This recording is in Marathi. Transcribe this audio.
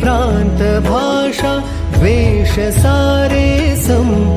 प्रान्तभाषा द्वेषसारे सम्